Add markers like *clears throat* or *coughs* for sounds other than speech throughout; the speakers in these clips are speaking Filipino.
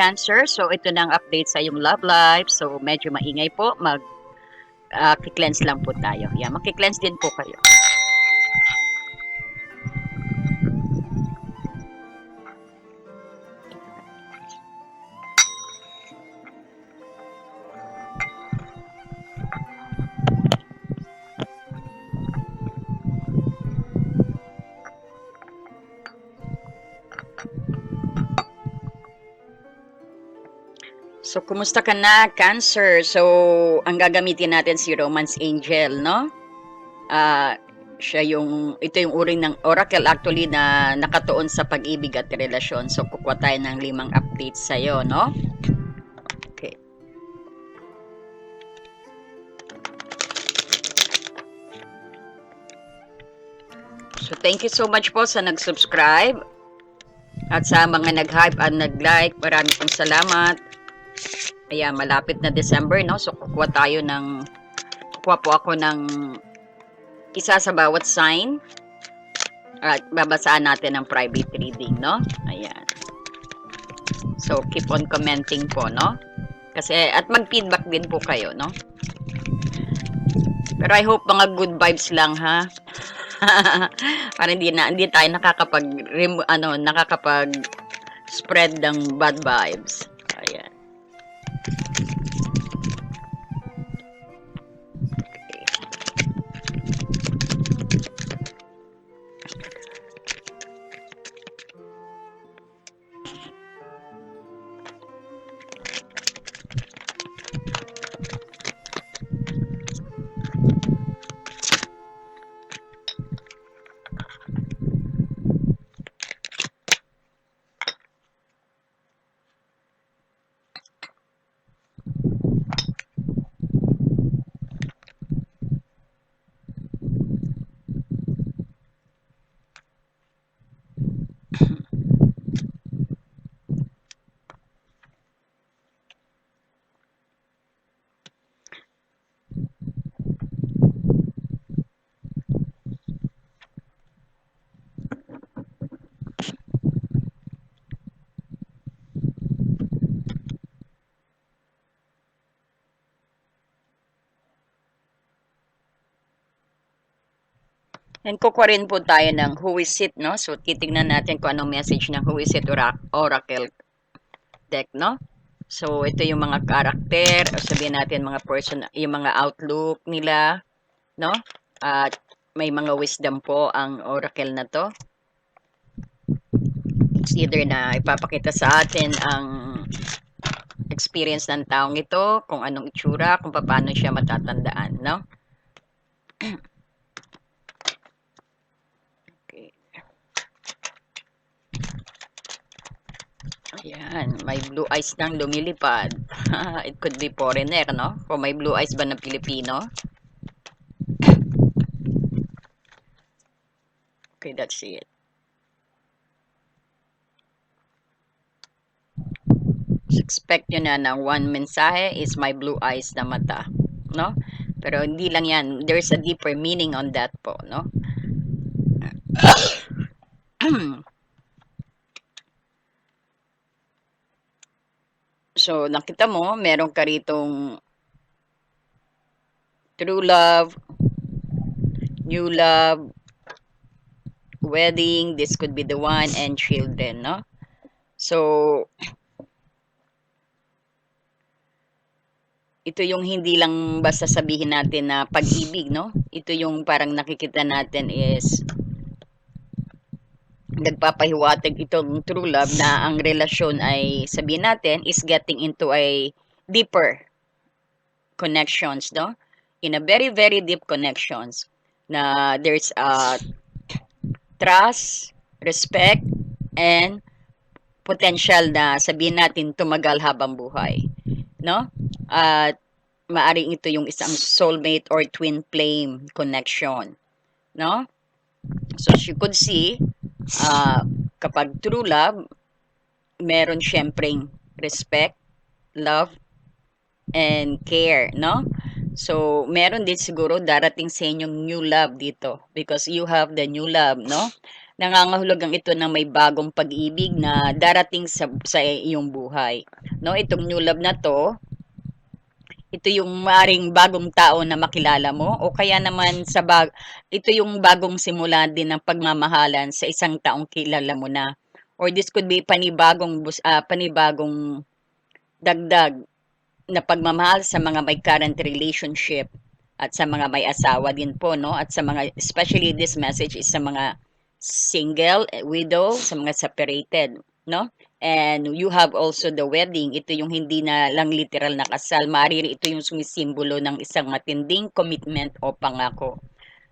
Cancer. So, ito na ang update sa iyong love life. So, medyo maingay po. Mag, uh, lang po tayo. Yan, makikleanse din po kayo. So, kumusta ka na, Cancer? So, ang gagamitin natin si Romance Angel, no? Ah, siya yung, ito yung uri ng oracle actually na nakatuon sa pag-ibig at relasyon. So, kukuha tayo ng limang updates sa'yo, no? Okay. So, thank you so much po sa nag-subscribe. At sa mga nag-hype at nag-like, maraming pong salamat. Ayan, malapit na December, no? So, kukuha tayo ng, kukuha po ako ng isa sa bawat sign. At babasaan natin ang private reading, no? Ayan. So, keep on commenting po, no? Kasi, at mag-feedback din po kayo, no? Pero I hope mga good vibes lang, ha? *laughs* Para hindi na hindi tayo nakakapag ano, nakakapag spread ng bad vibes. And kukuha rin po tayo ng Who is it, no? So, titignan natin kung anong message ng Who is it Ora- Oracle deck, no? So, ito yung mga karakter, o sabihin natin mga person, yung mga outlook nila, no? At may mga wisdom po ang oracle na to. It's either na ipapakita sa atin ang experience ng taong ito, kung anong itsura, kung paano siya matatandaan, no? *clears throat* Okay. Ayan, may blue eyes nang lumilipad. *laughs* It could be foreigner, no? Kung may blue eyes ba ng Pilipino? *coughs* Okay, that's it. Expect nyo na ng one mensahe is my blue eyes na mata. No? Pero hindi lang yan. There's a deeper meaning on that po, no? *coughs* *coughs* so, nakita mo, meron ka ritong true love, new love, wedding, this could be the one, and children, no? So, ito yung hindi lang basta sabihin natin na pag-ibig, no? Ito yung parang nakikita natin is nagpapahiwatig itong true love na ang relasyon ay sabihin natin is getting into a deeper connections, no? In a very, very deep connections na there's a trust, respect, and potential na sabihin natin tumagal habang buhay. No? At maaring ito yung isang soulmate or twin flame connection. No? So as you could see, uh, kapag true love, meron syempreng respect, love, and care, no? So, meron din siguro darating sa inyong new love dito because you have the new love, no? nangangahulugang ito na may bagong pag-ibig na darating sa, sa iyong buhay. No, itong new love na to, ito yung maring bagong tao na makilala mo o kaya naman sa bag ito yung bagong simula din ng pagmamahalan sa isang taong kilala mo na. Or this could be panibagong uh, panibagong dagdag na pagmamahal sa mga may current relationship at sa mga may asawa din po no? At sa mga especially this message is sa mga single widow sa mga separated no And you have also the wedding. Ito yung hindi na lang literal na kasal. Maari ito yung sumisimbolo ng isang matinding commitment o pangako.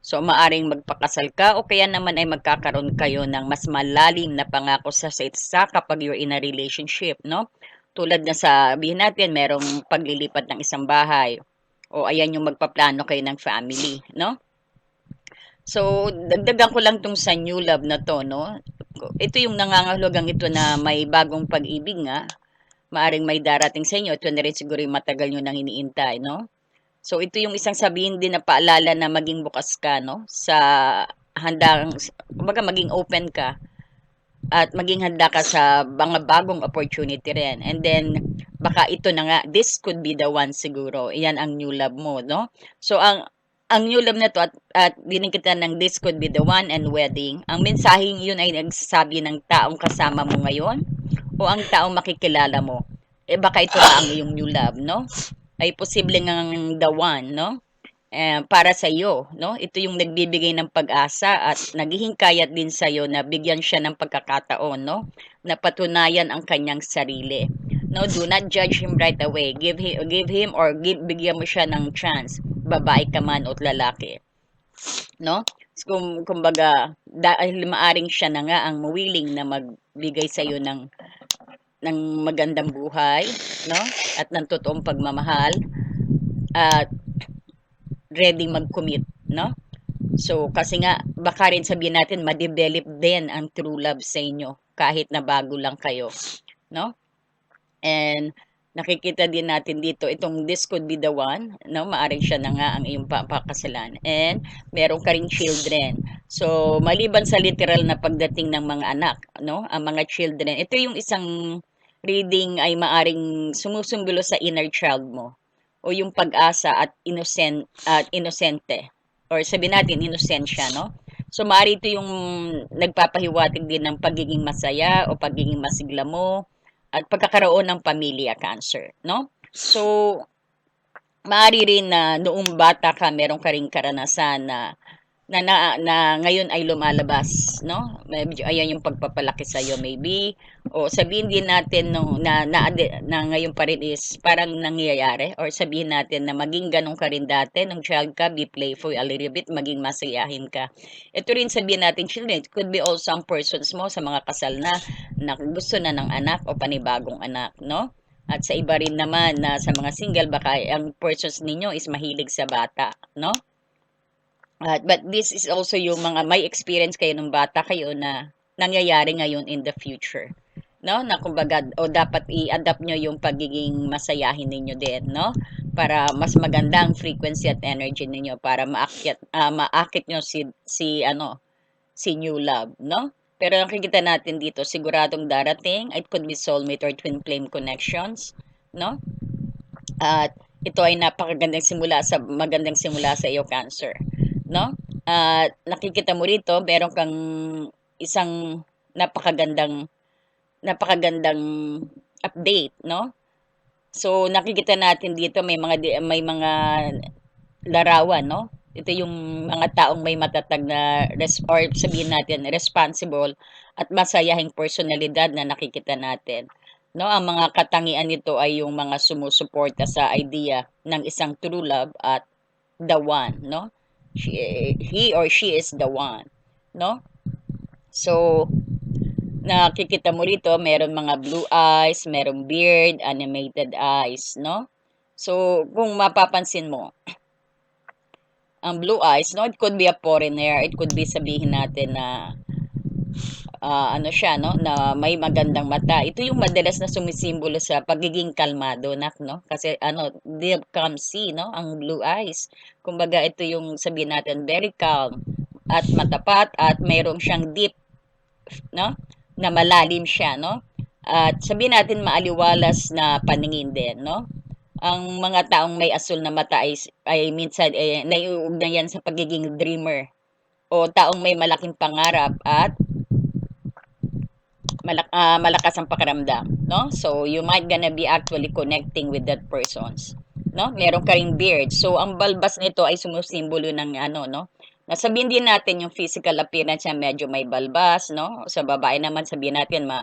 So, maaring magpakasal ka o kaya naman ay magkakaroon kayo ng mas malalim na pangako sa isa kapag you're in a relationship, no? Tulad na sabihin natin, merong paglilipat ng isang bahay o ayan yung magpaplano kayo ng family, no? So, dagdagan ko lang tong sa new love na to, no? Ito yung nangangahulugang ito na may bagong pag-ibig nga, maaring may darating sa inyo, ito na rin siguro yung matagal nyo nang iniintay, no? So, ito yung isang sabihin din na paalala na maging bukas ka, no? Sa handang, kumbaga maging open ka at maging handa ka sa mga bagong opportunity rin. And then, baka ito na nga, this could be the one siguro. Yan ang new love mo, no? So, ang ang new love na to at, at kita ng this could be the one and wedding, ang mensaheng yun ay nagsasabi ng taong kasama mo ngayon o ang taong makikilala mo. Eh baka ito na ang iyong new love, no? Ay posible ng the one, no? Eh, para sa iyo, no? Ito yung nagbibigay ng pag-asa at naghihingkayat din sa iyo na bigyan siya ng pagkakataon, no? Na patunayan ang kanyang sarili. No, do not judge him right away. Give him, give him or give, bigyan mo siya ng chance. Babae ka man o lalaki. No? Kung, kumbaga, dahil maaring siya na nga ang willing na magbigay sa iyo ng ng magandang buhay, no? At ng totoong pagmamahal at ready mag-commit, no? So, kasi nga, baka rin sabihin natin, ma-develop din ang true love sa inyo kahit na bago lang kayo, no? And nakikita din natin dito itong this could be the one, no? Maaring siya na nga ang iyong papakasalan. And meron ka ring children. So, maliban sa literal na pagdating ng mga anak, no? Ang mga children. Ito yung isang reading ay maaring sumusumbolo sa inner child mo o yung pag-asa at innocent at inosente or sabi natin inosensya, no? So, maaari ito yung nagpapahiwatig din ng pagiging masaya o pagiging masigla mo, at pagkakaroon ng pamilya cancer, no? So, maaari rin na noong bata ka, meron ka rin karanasan na na, na, na ngayon ay lumalabas, no? Medyo ayan yung pagpapalaki sa iyo maybe o sabihin din natin no na na, na ngayon pa rin is parang nangyayari or sabihin natin na maging ganun ka rin dati nung child ka, be playful a little bit, maging masayahin ka. Ito rin sabihin natin children, it could be all some persons mo sa mga kasal na na gusto na ng anak o panibagong anak, no? At sa iba rin naman na sa mga single, baka ang persons ninyo is mahilig sa bata, no? Uh, but this is also yung mga may experience kayo nung bata kayo na nangyayari ngayon in the future. No? Na kumbaga, o dapat i-adapt nyo yung pagiging masayahin ninyo din, no? Para mas maganda ang frequency at energy ninyo para maakyat, uh, maakit nyo si, si, ano, si new love, no? Pero nakikita natin dito, siguradong darating, it could be soulmate or twin flame connections, no? At ito ay napakagandang simula sa magandang simula sa iyo cancer no? At nakikita mo rito, meron kang isang napakagandang napakagandang update, no? So nakikita natin dito may mga may mga larawan, no? Ito yung mga taong may matatag na res or sabihin natin responsible at masayahing personalidad na nakikita natin. No, ang mga katangian nito ay yung mga sumusuporta sa idea ng isang true love at the one, no? She, he or she is the one. No? So, nakikita mo rito, meron mga blue eyes, meron beard, animated eyes, no? So, kung mapapansin mo, ang blue eyes, no, it could be a foreigner, it could be sabihin natin na uh, ano siya, no, na may magandang mata. Ito yung madalas na sumisimbolo sa pagiging kalmado, nak, no? Kasi ano, deep calm sea, no, ang blue eyes. Kumbaga ito yung sabihin natin very calm at matapat at mayroong siyang deep no? Na malalim siya, no? At sabihin natin maaliwalas na paningin din, no? Ang mga taong may asul na mata ay, ay minsan eh, naiugnayan sa pagiging dreamer o taong may malaking pangarap at malak ah, malakas ang pakiramdam, no? So, you might gonna be actually connecting with that persons, no? Meron ka ring beard. So, ang balbas nito ay sumusimbolo ng ano, no? Nasabihin din natin yung physical appearance niya medyo may balbas, no? Sa babae naman sabihin natin ma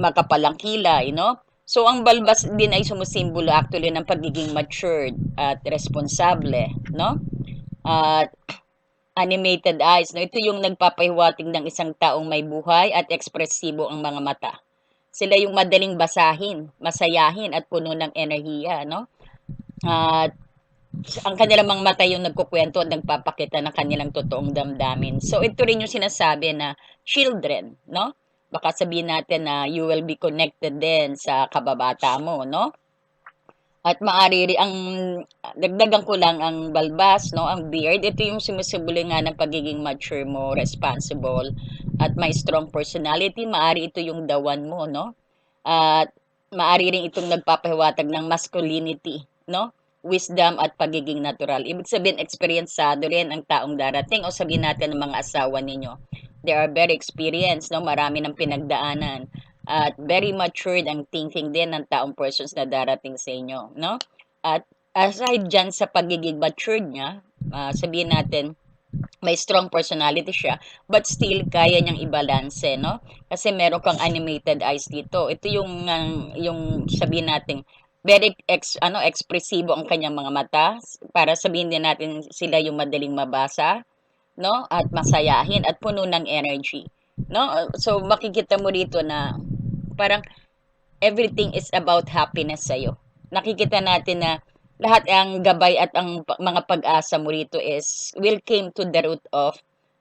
makapalang kilay, no? So, ang balbas din ay sumusimbolo actually ng pagiging matured at responsable, no? At animated eyes, no? Ito yung nagpapahiwatig ng isang taong may buhay at ekspresibo ang mga mata. Sila yung madaling basahin, masayahin at puno ng enerhiya, no? At ang kanilang mga mata yung nagkukwento at nagpapakita ng kanilang totoong damdamin. So ito rin yung sinasabi na children, no? Baka sabihin natin na you will be connected din sa kababata mo, no? At maari ang dagdagan ko lang ang balbas, no, ang beard, ito yung sumisibuli nga ng pagiging mature mo, responsible, at may strong personality, maari ito yung dawan mo, no? At maari rin itong nagpapahiwatag ng masculinity, no? Wisdom at pagiging natural. Ibig sabihin, experiencado rin ang taong darating o sabihin natin ng mga asawa ninyo. They are very experienced, no? Marami ng pinagdaanan at very matured ang thinking din ng taong persons na darating sa inyo, no? At aside dyan sa pagiging matured niya, uh, sabihin natin, may strong personality siya, but still kaya niyang i-balance, no? Kasi meron kang animated eyes dito. Ito yung uh, yung sabihin natin, very ex, ano ekspresibo ang kanyang mga mata para sabihin din natin sila yung madaling mabasa, no? At masayahin at puno ng energy, no? So makikita mo dito na parang everything is about happiness sa'yo. Nakikita natin na lahat ang gabay at ang mga pag-asa mo rito is will came to the root of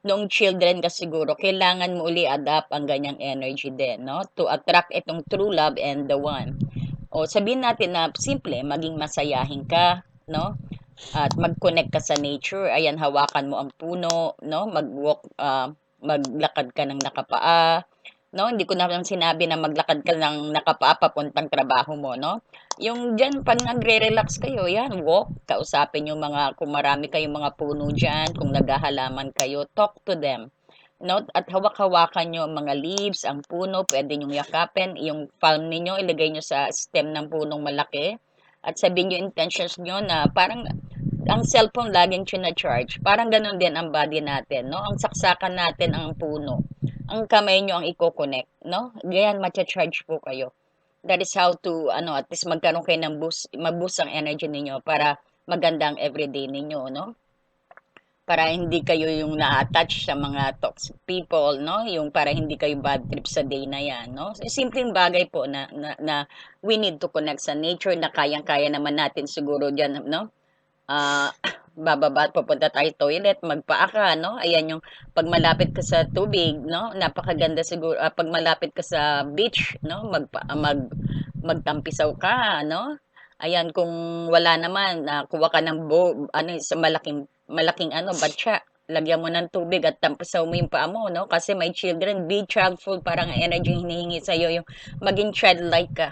noong children ka siguro, kailangan mo uli adapt ang ganyang energy din, no? To attract itong true love and the one. O sabihin natin na simple, maging masayahin ka, no? At mag-connect ka sa nature. Ayan, hawakan mo ang puno, no? Mag-walk, uh, maglakad ka ng nakapaa, no? Hindi ko naman sinabi na maglakad ka ng nakapaa papuntang trabaho mo, no? Yung dyan, pag nagre-relax kayo, yan, walk, kausapin yung mga, kung marami kayong mga puno dyan, kung naghahalaman kayo, talk to them. No? At hawak-hawakan nyo ang mga leaves, ang puno, pwede nyo yakapin, yung palm ninyo, ilagay nyo sa stem ng punong malaki, at sabihin nyo intentions nyo na parang ang cellphone laging charge Parang ganun din ang body natin, no? Ang saksakan natin ang puno. Ang kamay nyo ang i-connect, no? Ganyan, matcha-charge po kayo that is how to ano at least magkaroon kayo ng boost mag-boost ang energy ninyo para maganda ang everyday ninyo no para hindi kayo yung na-attach sa mga toxic people no yung para hindi kayo bad trip sa day na yan no so, simpleng bagay po na, na na we need to connect sa nature na kayang-kaya naman natin siguro diyan no uh, bababa at pupunta tayo toilet, magpaa ka, no? Ayan yung pag malapit ka sa tubig, no? Napakaganda siguro uh, pag malapit ka sa beach, no? Magpa, mag magtampisaw ka, no? Ayan kung wala naman, uh, kuha ka ng bo, ano sa malaking malaking ano, batya. Lagyan mo ng tubig at tampisaw mo yung paa mo, no? Kasi may children, be childful, parang energy hinihingi sa iyo yung maging childlike ka.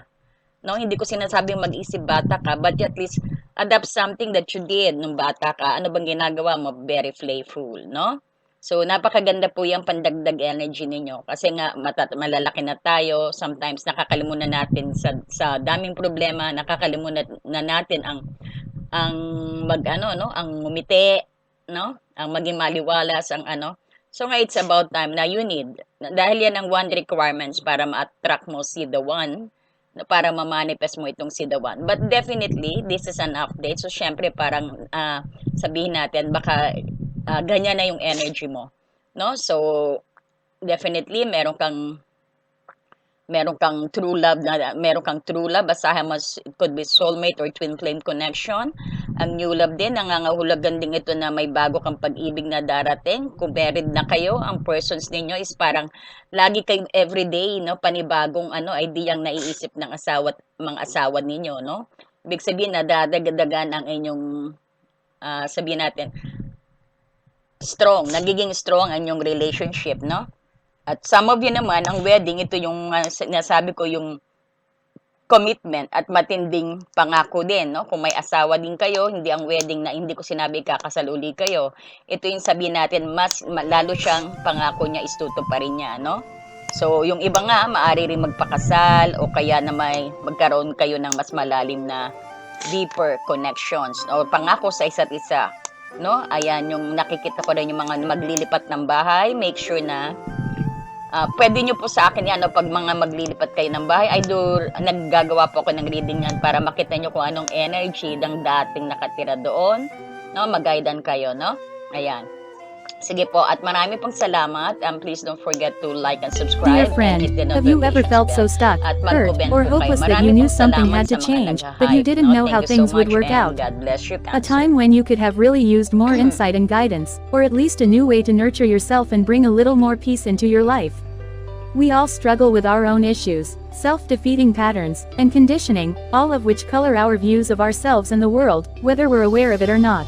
No, hindi ko sinasabing mag-isip bata ka, but at least adapt something that you did nung bata ka. Ano bang ginagawa mo? Very playful, no? So, napakaganda po yung pandagdag energy ninyo. Kasi nga, matat malalaki na tayo. Sometimes, nakakalimutan natin sa, sa daming problema, nakakalimutan na natin ang ang mag ano no ang ngumiti no ang maging maliwalas ang ano so nga it's about time na you need dahil yan ang one requirements para ma-attract mo si the one para ma-manifest mo itong si the one. But definitely, this is an update. So, syempre, parang uh, sabihin natin, baka uh, ganyan na yung energy mo. No? So, definitely, meron kang meron kang true love na meron kang true love basahin mo it could be soulmate or twin flame connection. Ang new love din nangangahulugan din ito na may bago kang pag-ibig na darating. Kung married na kayo ang persons ninyo is parang lagi kayong everyday no? Panibagong ano idea ang naiisip ng asawa at mga asawa ninyo no? Ibig sabihin na dadagdagan ang inyong uh, sabihin natin strong nagiging strong ang inyong relationship no At some of you naman, ang wedding, ito yung uh, sinasabi ko, yung commitment at matinding pangako din, no? Kung may asawa din kayo, hindi ang wedding na hindi ko sinabi kakasal uli kayo. Ito yung sabihin natin, mas ma- lalo siyang pangako niya is tutuparin niya, no? So, yung iba nga, maaari rin magpakasal o kaya na may magkaroon kayo ng mas malalim na deeper connections o pangako sa isa't isa. No? Ayan, yung nakikita ko rin yung mga maglilipat ng bahay. Make sure na ah, pwede nyo po sa akin yan, no, pag mga maglilipat kayo ng bahay, I do, naggagawa po ako ng reading yan para makita nyo kung anong energy ng dating nakatira doon. No? Mag-guidean kayo, no? Ayan. Sige po, at marami pong salamat. And please don't forget to like and subscribe. Dear friend, have you ever felt so stuck, hurt, or hopeless that you knew something had to change, but you didn't no? know how things would work out? God bless you, A time when you could have really used more mm-hmm. insight and guidance, or at least a new way to nurture yourself and bring a little more peace into your life. We all struggle with our own issues, self defeating patterns, and conditioning, all of which color our views of ourselves and the world, whether we're aware of it or not.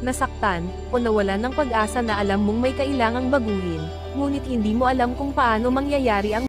nasaktan, o nawalan ng pag-asa na alam mong may kailangang baguhin, ngunit hindi mo alam kung paano mangyayari ang